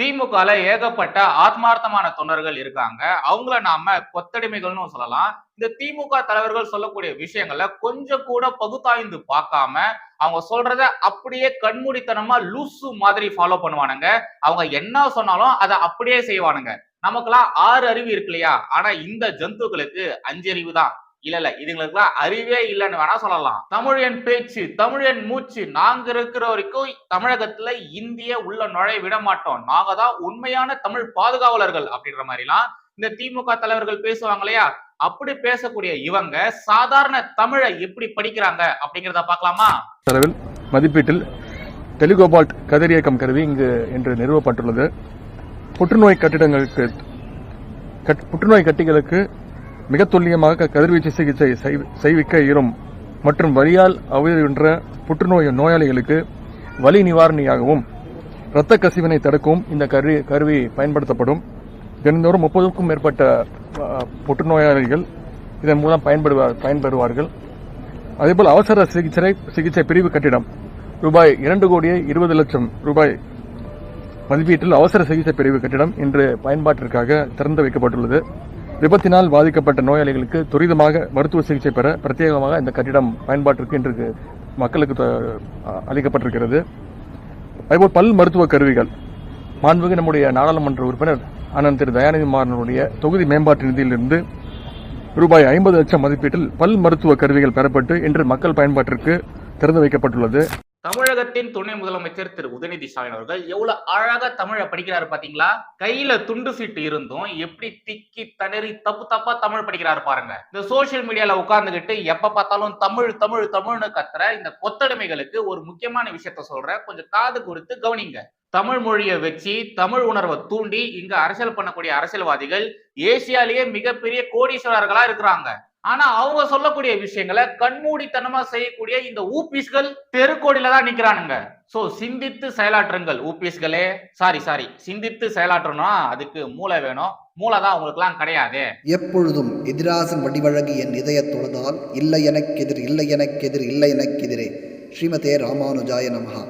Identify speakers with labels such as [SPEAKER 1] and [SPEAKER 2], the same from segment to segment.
[SPEAKER 1] திமுகல ஏகப்பட்ட ஆத்மார்த்தமான தொண்டர்கள் இருக்காங்க. அவங்கள நாம கொத்தடிமைகள்னு சொல்லலாம். இந்த திமுக தலைவர்கள் சொல்லக்கூடிய விஷயங்களை கொஞ்சம் கூட பகுத்தாய்ந்து பார்க்காம அவங்க சொல்றத அப்படியே கண்மூடித்தனமா லூசு மாதிரி ஃபாலோ பண்ணுவானுங்க. அவங்க என்ன சொன்னாலும் அதை அப்படியே செய்வானுங்க. நமக்கெல்லாம் ஆறு அறிவு இருக்கு இல்லையா? ஆனா இந்த ஜந்துக்களுக்கு அஞ்சு அறிவு தான். இல்ல இல்ல. இதுங்களுக்குலாம் அறிவே இல்லைன்னு வேணா சொல்லலாம். தமிழன் பேச்சு தமிழன் மூச்சு நாங்க இருக்கிற வரைக்கும் தமிழகத்துல இந்திய உள்ள நுழைய விட மாட்டோம். நாங்க தான் உண்மையான தமிழ் பாதுகாவலர்கள் அப்படின்ற மாதிரிலாம் இந்த திமுக தலைவர்கள் பேசுவாங்க இல்லையா? அப்படி பேசக்கூடிய இவங்க சாதாரண தமிழை எப்படி படிக்கிறாங்க அப்படிங்கிறத பார்க்கலாமா?
[SPEAKER 2] செலவில் மதிப்பீட்டில் டெலிகோபால்ட் கதிரியக்கம் கருவி இங்கு என்று நிறுவப்பட்டுள்ளது. புற்றுநோய் கட்டிடங்களுக்கு கட்- புற்றுநோய் கட்டிகளுக்கு மிக துல்லியமாக கதிர்வீச்சு சிகிச்சை செய்விக்க இயலும். மற்றும் வலியால் அவதியுன்ற புற்றுநோய் நோயாளிகளுக்கு வலி நிவாரணியாகவும் இரத்த கசிவினை தடுக்கவும் இந்த கருவி கருவி பயன்படுத்தப்படும். தினந்தோறும் முப்பதுக்கும் மேற்பட்ட புற்றுநோயாளிகள் இதன் மூலம் பயன்படுவார் பயன்பெறுவார்கள். அதேபோல் அவசர சிகிச்சை சிகிச்சை பிரிவு கட்டிடம். ரூபாய் இரண்டு கோடியே இருபது லட்சம் ரூபாய் மதிப்பீட்டில் அவசர சிகிச்சை பிரிவு கட்டிடம் இன்று பயன்பாட்டிற்காக திறந்து வைக்கப்பட்டுள்ளது. விபத்தினால் பாதிக்கப்பட்ட நோயாளிகளுக்கு துரிதமாக மருத்துவ சிகிச்சை பெற பிரத்யேகமாக இந்த கட்டிடம் பயன்பாட்டிற்கு இன்று மக்களுக்கு த- அளிக்கப்பட்டிருக்கிறது. அதேபோல் பல் மருத்துவ கருவிகள். மாண்புமிகு நம்முடைய நாடாளுமன்ற உறுப்பினர் அண்ணன் திரு தயாநிதி மாறனுடைய தொகுதி மேம்பாட்டு நிதியிலிருந்து ரூபாய் ஐம்பது லட்சம் மதிப்பீட்டில் பல் மருத்துவ கருவிகள் பெறப்பட்டு இன்று மக்கள் பயன்பாட்டிற்கு திறந்து வைக்கப்பட்டுள்ளது.
[SPEAKER 1] தமிழகத்தின் துணை முதலமைச்சர் திரு உதயநிதி ஸ்டாலின் அவர்கள் எவ்வளவு அழகா தமிழை படிக்கிறாரு பாத்தீங்களா? கையில துண்டு சீட்டு இருந்தும் எப்படி திக்கி தணறி தப்பு தப்பா தமிழ் படிக்கிறாரு பாருங்க. இந்த சோசியல் மீடியால உட்கார்ந்துகிட்டு எப்ப பார்த்தாலும் தமிழ் தமிழ் தமிழ்னு கத்துற இந்த கொத்தடிமைகளுக்கு ஒரு முக்கியமான விஷயத்த சொல்றேன் கொஞ்சம் காது கொடுத்து கவனிங்க. தமிழ் மொழியை வச்சு தமிழ் உணர்வை தூண்டி இங்க அரசியல் பண்ணக்கூடிய அரசியல்வாதிகள் ஏசியாலேயே மிகப்பெரிய கோடீஸ்வரர்களா இருக்கிறாங்க. ஆனா அவங்க சொல்லக்கூடிய விஷயங்களை கண்மூடித்தனமா செய்யக்கூடிய இந்த ஊபிஸ்கள் தெருக்கோடியில தான் நிக்கிறானுங்க. சோ சிந்தித்து செயலாற்றுங்கள் ஊபிஸ்களே. சாரி சாரி சிந்தித்து செயலாற்றணும்னா அதுக்கு மூளை வேணும். மூளை தான் உங்களுக்குலாம் கிடையாது.
[SPEAKER 3] எப்பொழுதும் எதிராசன் வடிவழகு என் தொழுதால் இல்லை எனக்கெதிர் இல்லை எனக்கெதிர் இல்லை எனக்கெதிரே ஸ்ரீமதே ராமானுஜாய நமஹா.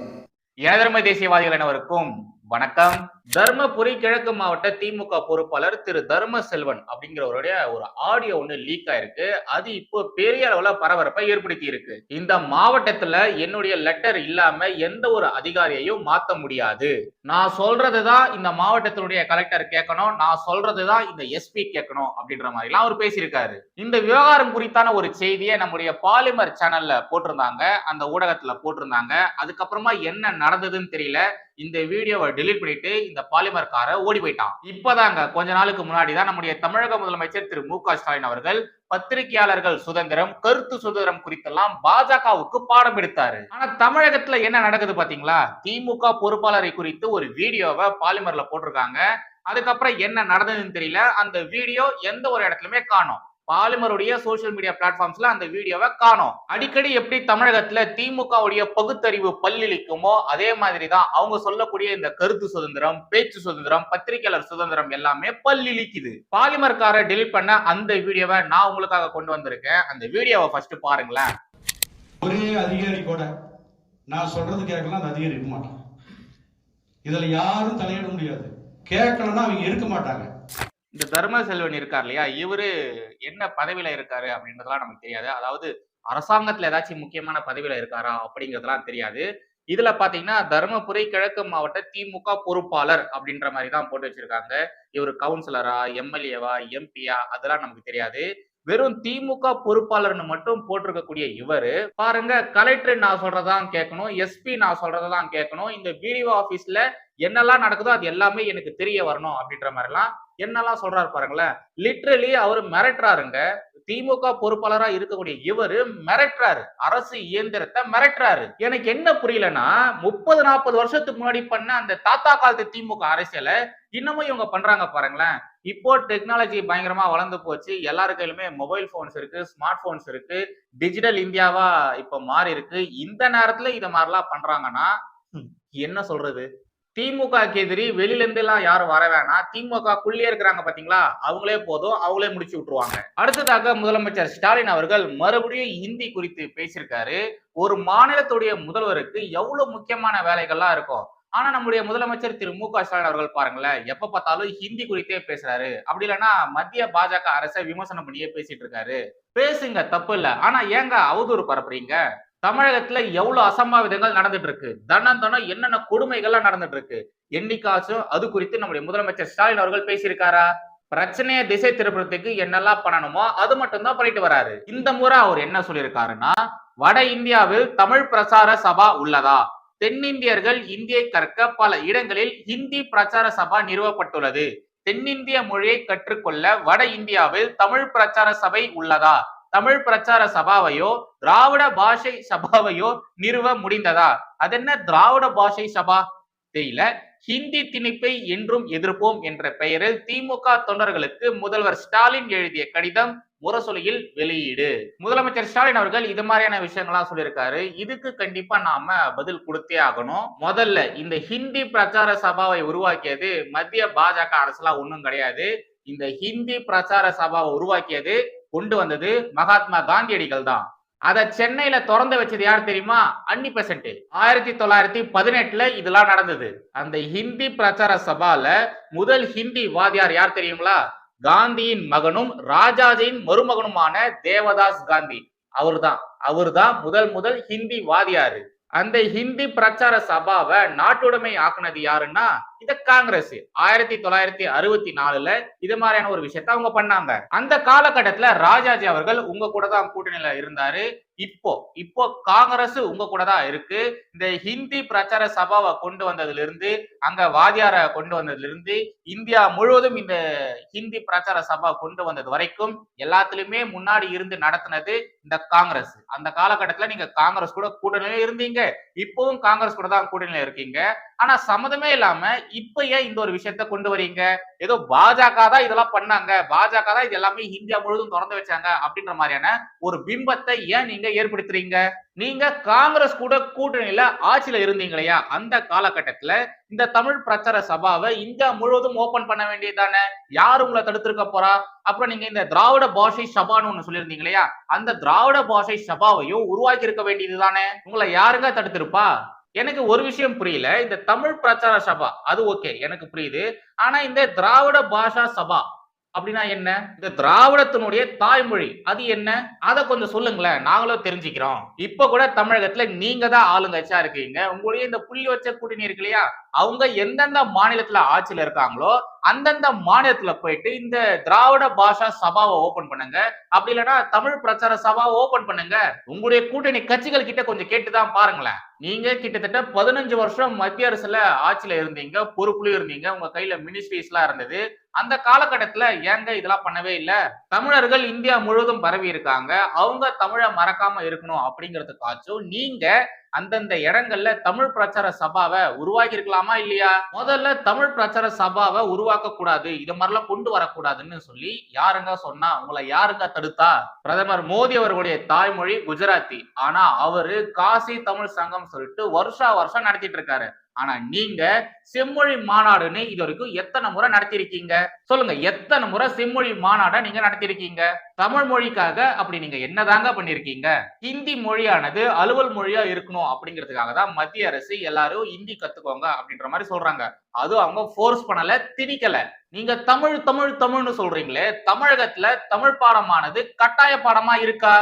[SPEAKER 1] எனதர்ம தேசியவாதிகள் அனைவருக்கும் வணக்கம். தர்மபுரி கிழக்கு மாவட்ட திமுக பொறுப்பாளர் திரு தர்ம செல்வன் அப்படிங்கிறவருடைய ஒரு ஆடியோ ஒன்று லீக் ஆயிருக்கு. அது இப்போ பெரிய அளவுல பரபரப்பை ஏற்படுத்தி இருக்கு. இந்த மாவட்டத்துல என்னுடைய லெட்டர் இல்லாம எந்த ஒரு அதிகாரியையும் மாத்த முடியாது. நான் சொல்றதுதான் இந்த மாவட்டத்தினுடைய கலெக்டர் கேட்கணும். நான் சொல்றதுதான் இந்த எஸ்பி கேட்கணும் அப்படின்ற மாதிரி எல்லாம் அவர் பேசியிருக்காரு. இந்த விவகாரம் குறித்தான ஒரு செய்தியை நம்முடைய பாலிமர் சேனல்ல போட்டிருந்தாங்க. அந்த ஊடகத்துல போட்டிருந்தாங்க. அதுக்கப்புறமா என்ன நடந்ததுன்னு தெரியல. இந்த வீடியோவை டெலீட் பண்ணிட்டு இந்த பாலிமர் காரை ஓடி போயிட்டான். இப்பதாங்க கொஞ்ச நாளுக்கு முன்னாடி தான் நம்முடைய தமிழக முதலமைச்சர் திரு மு க ஸ்டாலின் அவர்கள் பத்திரிகையாளர்கள் சுதந்திரம் கருத்து சுதந்திரம் குறித்தெல்லாம் பாஜகவுக்கு பாடம் எடுத்தாரு. ஆனா தமிழகத்துல என்ன நடக்குது பாத்தீங்களா? திமுக பொறுப்பாளரை குறித்து ஒரு வீடியோவை பாலிமர்ல போட்டிருக்காங்க. அதுக்கப்புறம் என்ன நடந்ததுன்னு தெரியல. அந்த வீடியோ எந்த ஒரு இடத்துலயுமே காணும். பாலிமருடைய சோசியல் மீடியா பிளாட்ஃபார்ம்ஸ்ல அந்த வீடியோவை காணும். அடிக்கடி எப்படி தமிழகத்துல திமுகவுடைய பகுத்தறிவு பல்லிழிக்குமோ அதே மாதிரி தான் அவங்க சொல்லக்கூடிய இந்த கருத்து சுதந்திரம் பேச்சு சுதந்திரம் பத்திரிகையாளர் சுதந்திரம் எல்லாமே பல்லிழிக்குது பாலிமர்காரை டெலிட் பண்ண அந்த வீடியோவை நான் உங்களுக்காக கொண்டு வந்திருக்கேன். அந்த வீடியோவை ஃபர்ஸ்ட் பாருங்களேன்.
[SPEAKER 4] ஒரே அதிகாரி கூட நான் சொல்றது கேட்கலாம் அந்த அதிகாரி இருக்க மாட்டான். இதுல யாரும் தலையிட முடியாது. கேட்கலன்னா அவங்க இருக்க மாட்டாங்க.
[SPEAKER 1] இந்த தர்ம செல்வன் இருக்கார் இல்லையா? இவரு என்ன பதவியில இருக்காரு அப்படின்றதெல்லாம் நமக்கு தெரியாது. அதாவது அரசாங்கத்துல ஏதாச்சும் முக்கியமான பதவியில இருக்காரா அப்படிங்கறதெல்லாம் தெரியாது. இதுல பாத்தீங்கன்னா தருமபுரி கிழக்கு மாவட்ட திமுக பொறுப்பாளர் அப்படின்ற மாதிரி தான் போட்டு வச்சிருக்காங்க. இவர் கவுன்சிலரா எம்எல்ஏவா எம்பியா அதெல்லாம் நமக்கு தெரியாது. வெறும் திமுக பொறுப்பாளர்னு மட்டும் போட்டிருக்கக்கூடிய இவரு பாருங்க கலெக்டர் நான் சொல்றதான் கேட்கணும் எஸ்பி நான் சொல்றதான் கேட்கணும். இந்த பிடிஓ ஆபீஸ்ல என்னெல்லாம் நடக்குதோ அது எல்லாமே எனக்கு தெரிய வரணும் அப்படின்ற மாதிரிலாம் என்னெல்லாம் சொல்றாரு பாருங்களேன். லிட்ரலி அவர் மிரட்டுறாருங்க. திமுக பொறுப்பாளரா இருக்கக்கூடிய இவரு மிரட்டுறாரு. அரசு இயந்திரத்தை மிரட்டுறாரு. எனக்கு என்ன புரியலன்னா முப்பது நாற்பது வருஷத்துக்கு முன்னாடி பண்ண அந்த தாத்தா காலத்து திமுக அரசியலை இன்னமும் இவங்க பண்றாங்க பாருங்களேன். இப்போ டெக்னாலஜி பயங்கரமா வளர்ந்து போச்சு. எல்லாரு கையிலுமே மொபைல் போன்ஸ் இருக்கு ஸ்மார்ட் போன்ஸ் இருக்கு. டிஜிட்டல் இந்தியாவா இப்ப மாறி இருக்கு இந்த நேரத்துல இதை மாதிரிலாம் பண்றாங்கன்னா என்ன சொல்றது? திமுக எதிரி வெளியிலேருந்து எல்லாம் யாரும் வர வேணாம். திமுக குள்ளே இருக்கிறாங்க பாத்தீங்களா? அவங்களே போதும். அவங்களே முடிச்சு விட்டுருவாங்க. அடுத்ததாக முதலமைச்சர் ஸ்டாலின் அவர்கள் மறுபடியும் ஹிந்தி குறித்து பேசியிருக்காரு. ஒரு மாநிலத்துடைய முதல்வருக்கு எவ்வளவு முக்கியமான வேலைகள்லாம் இருக்கும்? ஆனா நம்முடைய முதலமைச்சர் திரு மு க ஸ்டாலின் அவர்கள் பாருங்களேன் எப்ப பார்த்தாலும் ஹிந்தி குறித்தே பேசுறாரு. அப்படி இல்லைன்னா மத்திய பாஜக அரசை விமர்சனம் பண்ணியே பேசிட்டு இருக்காரு. பேசுங்க தப்பு இல்லை. ஆனா ஏங்க அவதூறு பரப்புறீங்க? தமிழகத்துல எவ்வளவு அசம்பாவிதங்கள் நடந்துட்டு இருக்கு தனம் தனம் என்னென்ன கொடுமைகள்லாம் நடந்துட்டு இருக்கு என்னைக்காச்சும் அது குறித்து நம்முடைய முதலமைச்சர் ஸ்டாலின் அவர்கள் பேசியிருக்காரா? பிரச்சனையை திசை திருப்புறதுக்கு என்னெல்லாம் பண்ணணுமோ அது மட்டும் தான் பண்ணிட்டு வராரு. இந்த முறை அவர் என்ன சொல்லியிருக்காருன்னா வட இந்தியாவில் தமிழ் பிரச்சார சபா உள்ளதா? தென்னிந்தியர்கள் இந்தியை கற்க பல இடங்களில் ஹிந்தி பிரச்சார சபா நிறுவப்பட்டுள்ளது. தென்னிந்திய மொழியை கற்றுக்கொள்ள வட இந்தியாவில் தமிழ் பிரச்சார சபை உள்ளதா? தமிழ் பிரச்சார சபாவையோ திராவிட பாஷை சபாவையோ நிறுவ முடிந்ததா? அது என்ன திராவிட பாஷை சபா? தெரியல. ஹிந்தி திணிப்பை என்றும் எதிர்ப்போம் என்ற பெயரில் திமுக தொண்டர்களுக்கு முதல்வர் ஸ்டாலின் எழுதிய கடிதம் முரசொலியில் வெளியீடு. முதலமைச்சர் ஸ்டாலின் அவர்கள் இது மாதிரியான விஷயங்கள்லாம் சொல்லியிருக்காரு. இதுக்கு கண்டிப்பா நாம பதில் கொடுத்தே ஆகணும். முதல்ல இந்த ஹிந்தி பிரச்சார சபாவை உருவாக்கியது மத்திய பாஜக அரசுலாம் ஒன்றும் கிடையாது. இந்த ஹிந்தி பிரச்சார சபாவை உருவாக்கியது கொண்டு வந்தது மகாத்மா காந்தியடிகள் தான் அதை சென்னையில திறந்து வச்சது யார் தெரியுமா? Annie Besant. ஆயிரத்தி தொள்ளாயிரத்தி பதினெட்டுல இதெல்லாம் நடந்தது. அந்த ஹிந்தி பிரச்சார சபால முதல் ஹிந்தி வாதியார் யார் தெரியுங்களா? காந்தியின் மகனும் ராஜாஜியின் மருமகனுமான தேவதாஸ் காந்தி. அவர்தான். அவர்தான் முதல் முதல் ஹிந்தி வாதியாரு. அந்த ஹிந்தி பிரச்சார சபாவை நாட்டுடைமை ஆக்குனது யாருன்னா இந்த காங்கிரஸ். ஆயிரத்தி தொள்ளாயிரத்தி அறுபத்தி நாலுல இது மாதிரியான ஒரு விஷயத்த அவங்க பண்ணாங்க. அந்த காலகட்டத்துல ராஜாஜி அவர்கள் உங்க கூட தான் கூட்டணியில இருந்தாரு. இப்போ இப்போ காங்கிரஸ் உங்க கூட தான் இருக்கு. இந்த ஹிந்தி பிரச்சார சபாவை கொண்டு வந்ததுல இருந்து அங்க வாதியார கொண்டு வந்ததுல இருந்து இந்தியா முழுவதும் இந்த ஹிந்தி பிரச்சார சபா கொண்டு வந்தது வரைக்கும் எல்லாத்துலயுமே முன்னாடி இருந்து நடத்தினது இந்த காங்கிரஸ். அந்த காலகட்டத்துல நீங்க காங்கிரஸ் கூட கூட்டணியில இருந்தீங்க. இப்பவும் காங்கிரஸ் கூட தான் கூட்டணியில இருக்கீங்க. ஆனா சம்மதமே இல்லாம இப்ப ஏன் இந்த ஒரு விஷயத்த கொண்டு வரீங்க? ஏதோ பாஜக தான் இதெல்லாம் பண்ணாங்க. பாஜக தான் இது எல்லாமே இந்தியா முழுவதும் திறந்து வச்சாங்க அப்படின்ற மாதிரியான ஒரு பிம்பத்தை ஏன் நீங்க ஏற்படுத்துறீங்க? நீங்க காங்கிரஸ் கூட கூட்டணியில ஆட்சியில இருந்தீங்க இல்லையா? அந்த காலகட்டத்துல இந்த தமிழ் பிரச்சார சபாவை இந்தியா முழுவதும் ஓபன் பண்ண வேண்டியதுதானே யார் உங்களை தடுத்திருக்க போறா? அப்புறம் நீங்க இந்த திராவிட பாஷை சபான்னு ஒண்ணு சொல்லியிருந்தீங்க இல்லையா? அந்த திராவிட பாஷை சபாவையும் உருவாக்கி இருக்க வேண்டியது தானே? உங்களை யாருங்க தடுத்திருப்பா? எனக்கு ஒரு விஷயம் புரியல. இந்த தமிழ் பிரச்சார சபா அது ஓகே எனக்கு புரியுது. ஆனா இந்த திராவிட பாஷா சபா அப்படின்னா என்ன? இந்த திராவிடத்தினுடைய தாய்மொழி அது என்ன? அதை கொஞ்சம் சொல்லுங்களேன். நாங்களும் தெரிஞ்சுக்கிறோம். இப்ப கூட தமிழகத்துல நீங்க தான் ஆளுங்கச்சா இருக்கீங்க. உங்களுடைய இந்த புள்ளி வச்ச கூட்டணி இருக்கு இல்லையா? அவங்க எந்தெந்த மாநிலத்துல ஆட்சியில இருக்காங்களோ அந்தந்த மாநிலத்துல போயிட்டு இந்த திராவிட பாஷா சபாவை ஓபன் பண்ணுங்க. அப்படி இல்லைன்னா தமிழ் பிரச்சார சபாவை ஓபன் பண்ணுங்க. உங்களுடைய கூட்டணி கட்சிகள் கிட்ட கொஞ்சம் கேட்டுதான் பாருங்களேன். நீங்க கிட்டத்தட்ட பதினஞ்சு வருஷம் மத்திய அரசுல ஆட்சியில இருந்தீங்க பொறுப்புலயும் இருந்தீங்க உங்க கையில மினிஸ்ட்ரிஸ் எல்லாம் இருந்தது. அந்த காலகட்டத்துல ஏங்க இதெல்லாம் பண்ணவே இல்லை? தமிழர்கள் இந்தியா முழுவதும் பரவி இருக்காங்க. அவங்க தமிழை மறக்காம இருக்கணும் அப்படிங்கிறதுக்காச்சும் நீங்க அந்தந்த இடங்கள்ல தமிழ் பிரச்சார சபாவை உருவாக்கி இருக்கலாமா இல்லையா? முதல்ல தமிழ் பிரச்சார சபாவை உருவாக்க கூடாது இது மாதிரிலாம் கொண்டு வரக்கூடாதுன்னு சொல்லி யாருங்க சொன்னா உங்களை யாருங்க தடுத்தா? பிரதமர் மோடி அவர்களுடைய தாய்மொழி குஜராத்தி. ஆனா அவரு காசி தமிழ் சங்கம் சொல்லிட்டு வருஷா வருஷம் நடத்திட்டு இருக்காரு. ஆனா நீங்க செம்மொழி மாநாடுன்னு இது வரைக்கும் எத்தனை முறை நடத்திருக்கீங்க? சொல்லுங்க எத்தனை முறை செம்மொழி மாநாட நீங்க நடத்திருக்கீங்க? தமிழ் மொழிக்காக அப்படி நீங்க என்னதாங்க பண்ணிருக்கீங்க? ஹிந்தி மொழியானது அலுவல் மொழியா இருக்கணும் அப்படிங்கிறதுக்காக தான் மத்திய அரசு எல்லாரும் ஹிந்தி கத்துக்கோங்க அப்படின்ற மாதிரி சொல்றாங்க. அதுவும் அவங்க ஃபோர்ஸ் பண்ணல திணிக்கல. நீங்க தமிழ் தமிழ் தமிழ்னு சொல்றீங்களே தமிழகத்துல தமிழ் பாடமானது கட்டாய பாடமா இருக்கா?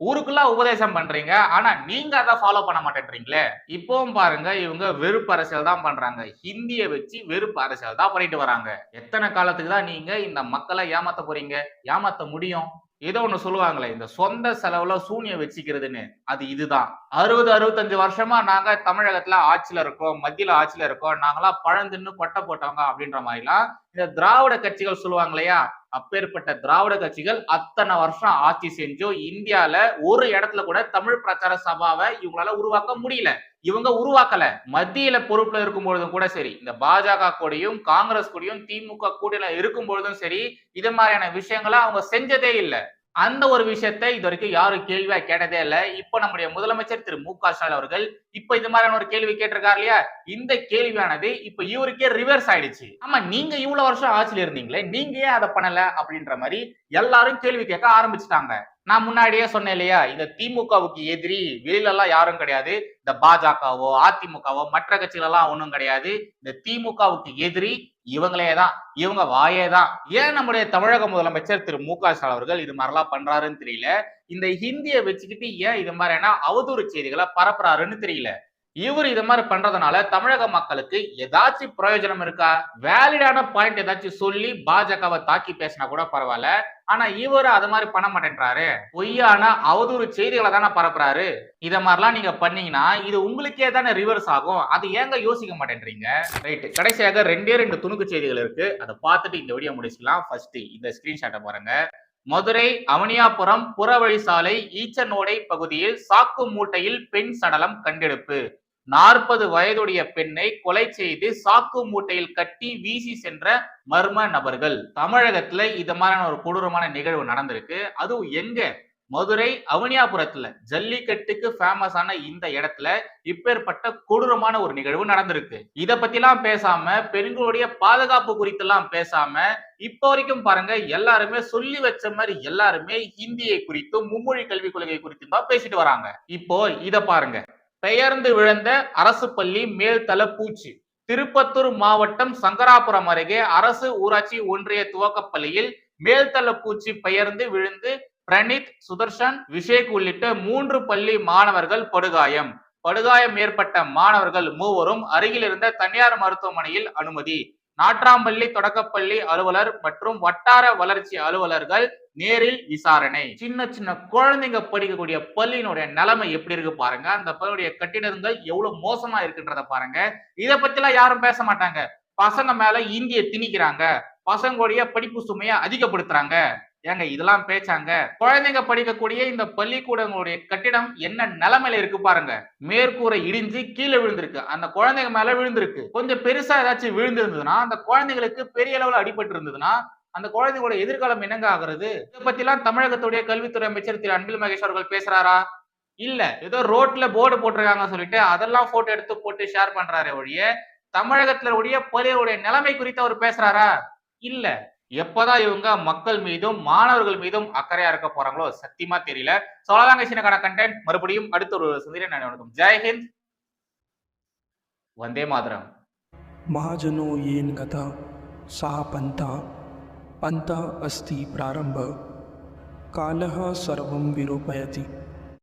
[SPEAKER 1] ஊருக்குள்ள உபதேசம் பண்றீங்க. ஆனா நீங்க அதை ஃபாலோ பண்ண மாட்டேன்றீங்களே? இப்பவும் பாருங்க இவங்க வெறுப்பு அரசியல் தான் பண்றாங்க. ஹிந்தியை வச்சு வெறுப்பு அரசியல் தான் பண்ணிட்டு வராங்க. எத்தனை காலத்துக்கு தான் நீங்க இந்த மக்களை ஏமாத்த போறீங்க? ஏமாத்த முடியும்? ஏதோ ஒண்ணு சொல்லுவாங்களே இந்த சொந்த செலவுல சூனிய வச்சுக்கிறதுன்னு. அது இதுதான். அறுபது அறுபத்தஞ்சு வருஷமா நாங்க தமிழகத்துல ஆட்சியில இருக்கோம் மத்தியில ஆட்சியில இருக்கோம். நாங்களாம் பழந்துன்னு கொட்டை போட்டவங்க அப்படின்ற மாதிரிலாம் இந்த திராவிட கட்சிகள் சொல்லுவாங்க இல்லையா? அப்பேற்பட்ட திராவிட கட்சிகள் அத்தனை வருஷம் ஆட்சி செஞ்சும் இந்தியால ஒரு இடத்துல கூட தமிழ் பிரச்சார சபாவை இவங்களால உருவாக்க முடியல. இவங்க உருவாக்கல. மத்தியில பொறுப்புல இருக்கும் பொழுதும் கூட சரி இந்த பாஜக கூடயும் காங்கிரஸ் கூடயும் திமுக கூட்டணியில இருக்கும் பொழுதும் சரி இது மாதிரியான விஷயங்களை அவங்க செஞ்சதே இல்லை. அந்த ஒரு விஷயத்தை இது வரைக்கும் யாரும் கேள்வியா கேட்டதே இல்ல. இப்ப நம்முடைய முதலமைச்சர் திரு மு க ஸ்டாலின் அவர்கள் இப்ப இது மாதிரியான ஒரு கேள்வி கேட்டிருக்காரு இல்லையா? இந்த கேள்வியானது இப்ப இவருக்கே ரிவர்ஸ் ஆயிடுச்சு. ஆமா நீங்க இவ்வளவு வருஷம் ஆட்சியில் இருந்தீங்களே நீங்க ஏன் அதை பண்ணல அப்படின்ற மாதிரி எல்லாரும் கேள்வி கேட்க ஆரம்பிச்சுட்டாங்க. நான் முன்னாடியே சொன்னேன் இல்லையா இந்த திமுகவுக்கு எதிரி வெளியிலலாம் யாரும் கிடையாது. இந்த பாஜகவோ அதிமுகவோ மற்ற கட்சிகள் எல்லாம் கிடையாது. இந்த திமுகவுக்கு எதிரி இவங்களே தான் இவங்க வாயே தான் ஏன் நம்முடைய தமிழக முதலமைச்சர் திரு மு க ஸ்டாலின் அவர்கள் இது மாதிரிலாம் பண்றாருன்னு தெரியல. இந்த ஹிந்தியை வச்சுக்கிட்டு ஏன் இது மாதிரியான அவதூறு செய்திகளை பரப்புறாருன்னு தெரியல. இவர் இது மாதிரி பண்றதுனால தமிழக மக்களுக்கு ஏதாச்சும் பிரயோஜனம் இருக்கா? வேலிடான பாயிண்ட் ஏதாச்சும் சொல்லி பாஜகவை தாக்கி பேசினா கூட பரவாயில்ல. ஆனா இவர் அது மாதிரி பண்ண மாட்டேன்றாரு. பொய்யான அவதூறு செய்திகளை தானே பரப்புறாரு. இத மாதிரிலாம் நீங்க பண்ணீங்கன்னா இது உங்களுக்கே தானே ரிவர்ஸ் ஆகும். அது ஏங்க யோசிக்க மாட்டேன்றீங்க? ரைட் கடைசியாக ரெண்டே ரெண்டு துணுக்கு செய்திகள் இருக்கு. அதை பார்த்துட்டு இந்த வீடியோ முடிச்சுக்கலாம். ஃபர்ஸ்ட் இந்த ஸ்கிரீன்ஷாட்டை பாருங்க. மதுரை அவனியாபுரம் புறவழி சாலை ஈச்சனோடை பகுதியில் சாக்கு மூட்டையில் பெண் சடலம் கண்டெடுப்பு. நாற்பது வயதுடைய பெண்ணை கொலை செய்து சாக்கு மூட்டையில் கட்டி வீசி சென்ற மர்ம நபர்கள். தமிழகத்துல இது மாதிரியான ஒரு கொடூரமான நிகழ்வு நடந்திருக்கு. அதுவும் எங்க? மதுரை அவனியாபுரத்துல. ஜல்லிக்கட்டுக்கு ஃபேமஸான இந்த இடத்துல இப்பேற்பட்ட கொடூரமான ஒரு நிகழ்வு நடந்திருக்கு. இத பத்திலாம் பேசாம பெண்களுடைய பாதுகாப்பு குறித்தெல்லாம் பேசாம இப்ப வரைக்கும் பாருங்க எல்லாருமே சொல்லி வச்ச மாதிரி எல்லாருமே ஹிந்தியை குறித்தும் மும்மொழி கல்விக் கொள்கை குறித்தும் தான் பேசிட்டு வராங்க. இப்போ இத பாருங்க. பெயர்ந்து விழுந்த அரசு பள்ளி மேல்தள பூச்சி. திருப்பத்தூர் மாவட்டம் சங்கராபுரம் அருகே அரசு ஊராட்சி ஒன்றிய துவக்கப்பள்ளியில் மேல்தள பூச்சி பெயர்ந்து விழுந்து பிரணீத் சுதர்ஷன் விஷேக் உள்ளிட்ட மூன்று பள்ளி மாணவர்கள் படுகாயம். படுகாயம் ஏற்பட்ட மாணவர்கள் மூவரும் அருகில் இருந்த தனியார் மருத்துவமனையில் அனுமதி. நாற்றாம்பள்ளி தொடக்கப்பள்ளி அலுவலர் மற்றும் வட்டார வளர்ச்சி அலுவலர்கள் நேரில் விசாரணை. சின்ன சின்ன குழந்தைங்க படிக்கக்கூடிய பள்ளியினுடைய நிலைமை எப்படி இருக்கு பாருங்க. அந்த பள்ளியுடைய கட்டிடங்கள் எவ்வளவு மோசமா இருக்குன்றத பாருங்க. இத பத்திலாம் யாரும் பேச மாட்டாங்க. பசங்க மேல இந்திய திணிக்கிறாங்க. பசங்களுடைய படிப்பு சுமையை அதிகப்படுத்துறாங்க. ஏங்க இதெல்லாம் பேச்சாங்க? குழந்தைங்க படிக்கக்கூடிய இந்த பள்ளிக்கூடங்களுடைய கட்டிடம் என்ன நிலைமையில இருக்கு பாருங்க. மேற்கூரை இடிஞ்சு கீழே விழுந்திருக்கு. அந்த குழந்தைங்க மேல விழுந்திருக்கு. கொஞ்சம் பெருசா ஏதாச்சும் விழுந்திருந்ததுன்னா அந்த குழந்தைங்களுக்கு பெரிய அளவுல அடிபட்டு இருந்ததுன்னா அந்த குழந்தைங்களோட எதிர்காலம் என்னங்க ஆகுறது இதை பத்தி எல்லாம் தமிழகத்துடைய கல்வித்துறை அமைச்சர் திரு அன்பில் மகேஷ் அவர்கள் பேசுறாரா இல்ல ஏதோ ரோட்ல போர்டு போட்டிருக்காங்க சொல்லிட்டு அதெல்லாம் போட்டோ எடுத்து போட்டு ஷேர் பண்றாரு ஒழிய தமிழகத்துல உடைய பள்ளிகளுடைய நிலைமை குறித்து அவர் பேசுறாரா இல்ல எப்பதான் இவங்க மக்கள் மீதும் மாணவர்கள் மீதும் அக்கறையா இருக்க போறாங்களோ சத்தியமா தெரியல சொல்லலாங்க சின்னக்கான கண்டென்ட் மறுபடியும் அடுத்த ஒரு சந்திரன் நான் வணக்கம் ஜெய்ஹிந்த் வந்தே மாதரம்
[SPEAKER 5] महाजनो येन गता सः पन्था पन्था अस्ति प्रारंभ कालः सर्वं विरूपयति।